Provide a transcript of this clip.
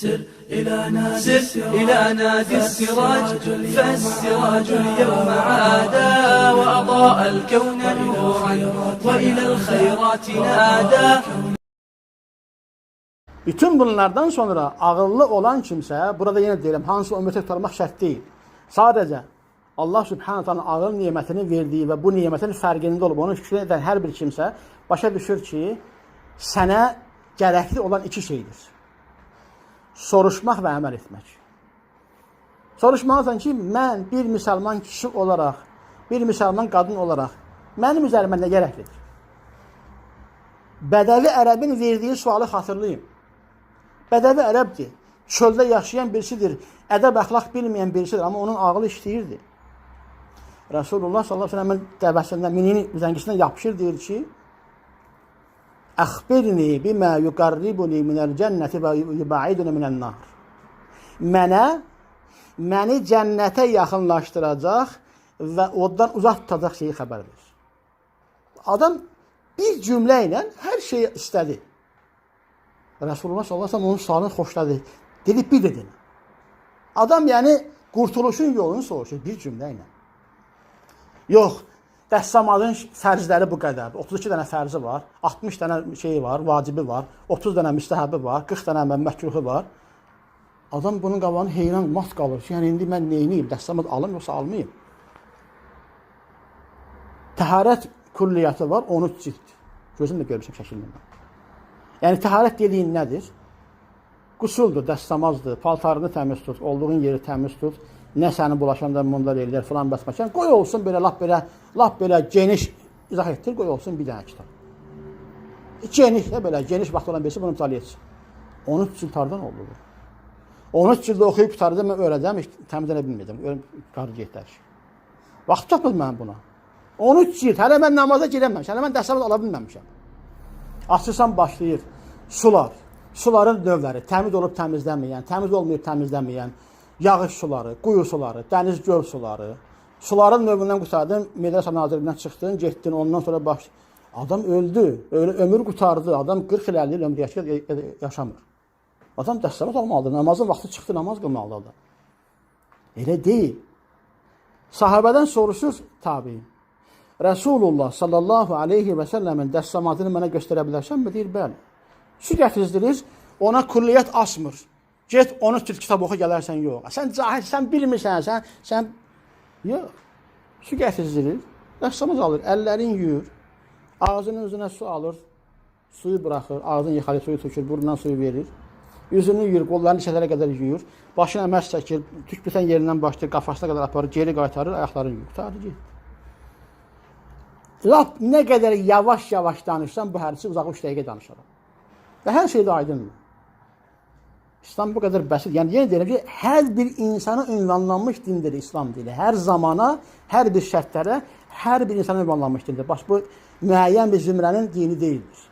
سر إلى نادي سر إلى نادي السراج فالسراج اليوم عادا وأضاء الكون نورا وإلى الخيرات نادى Bütün bunlardan sonra ağıllı olan kimsə, burada yenə deyirəm, hansı ümumiyyətə tutarmaq şərt deyil. Sadəcə Allah Subhanahu taala ağıl nemətini verdiyi və bu nemətin fərqində olub onu şükür edən hər bir kimsə başa düşür ki, sənə gərəkli olan iki şeydir. Soruşmaq və əməl etmək. Soruşmalısan ki, mən bir müsəlman kişi olaraq, bir müsəlman qadın olaraq mənim üzərimə nə gərəklidir? Bədəvi ərəbin verdiyi sualı xatırlayın. Bədəvi ərəbdir. Çöldə yaşayan birisidir. Ədəb əxlaq bilməyən birisidir, amma onun ağlı işləyirdi. Rasulullah sallallahu əleyhi və səlləm dəvəsində mininin üzəngisindən yapışır deyir ki: "Əxbirni bima yuqarribuni minəl cənnəti və yubaiduni minən nar." Mənə məni cənnətə yaxınlaşdıracaq və oddan uzaq tutacaq şeyi xəbər ver. Adam bir cümlə ilə hər şeyi istədi. Resulullah sallallahu aleyhi ve onun sualını xoşladı. Dedi bir dedin. Adam yəni qurtuluşun yolunu soruşur bir cümlə ilə. Yox, dəstəmalın fərzləri bu qədərdir. 32 dənə fərzi var, 60 dənə şeyi var, vacibi var, 30 dənə müstəhəbi var, 40 dənə məkruhu var. Adam bunun qabağını heyran mat qalır ki, yəni indi mən nə edeyim, dəstəmal alım yoxsa almayım? Təharət külliyyatı var, 13 cild. Gözümlə görmüşəm şəkillə. Yəni təharət dediyin nədir? Qusuldur, dəstəmazdır, paltarını təmiz tut, olduğun yeri təmiz tut. Nə səni bulaşanda mundar eləyər filan bəs məkan. Qoy olsun belə lap belə lap belə geniş izah etdir, qoy olsun bir dənə kitab. Geniş də belə geniş vaxt olan birisi bunu mütaliə etsin. 13 cild hardan oldu bu? 13 cildə oxuyub qutardı mən öyrədəm, təmizlənə bilməyəcəm. Öyrən qarı getər. Vaxt tapmır mən buna. 13 cild, hələ mən namaza girəməmişəm, hələ mən dəstəmaz ala bilməmişəm. Açırsan başlayır. Sular. Suların növləri. Təmiz olub təmizlənməyən, təmiz olmayıb təmizlənməyən, yağış suları, quyu suları, dəniz göl suları. Suların növündən qutardın, Medresa Nazirliyindən çıxdın, getdin, ondan sonra baş Adam öldü. Öyle ömür qurtardı. Adam 40 il 50 il ömrü yaşayır, yaşamır. Adam dəstəmat olmalıdır. Namazın vaxtı çıxdı, namaz qılmalıdır. Elə deyil. Sahabədən soruşur tabi. Resulullah sallallahu aleyhi və səlləmin dəstəmatını mənə göstərə bilərsənmi? Deyir, bəli. Su gətizdirir, ona külliyyət asmır. Get onu tür kitab oxu gələrsən yox. Sən cahil, sən bilmirsən, sən sən yox. Su gətizdirir, dəstəmaz alır, əllərin yuyur, ağzının üzünə su alır, suyu buraxır, ağzını yıxarı suyu tökür, burnundan suyu verir. Yüzünü yuyur, qollarını çətərə qədər yuyur, başına məs çəkir, tük bitən yerindən başlayır, qafasına qədər aparır, geri qaytarır, ayaqlarını yuyur. Qutardı get. Lap nə qədər yavaş-yavaş danışsan, bu hərisi uzağı 3 dəqiqə danışaram. Və hər şey də aydındır. İslam bu qədər bəsit. Yəni yenə deyirəm ki, hər bir insana ünvanlanmış dindir İslam dili. Hər zamana, hər bir şərtlərə, hər bir insana ünvanlanmış dindir. Bax bu müəyyən bir zümrənin dini deyildir.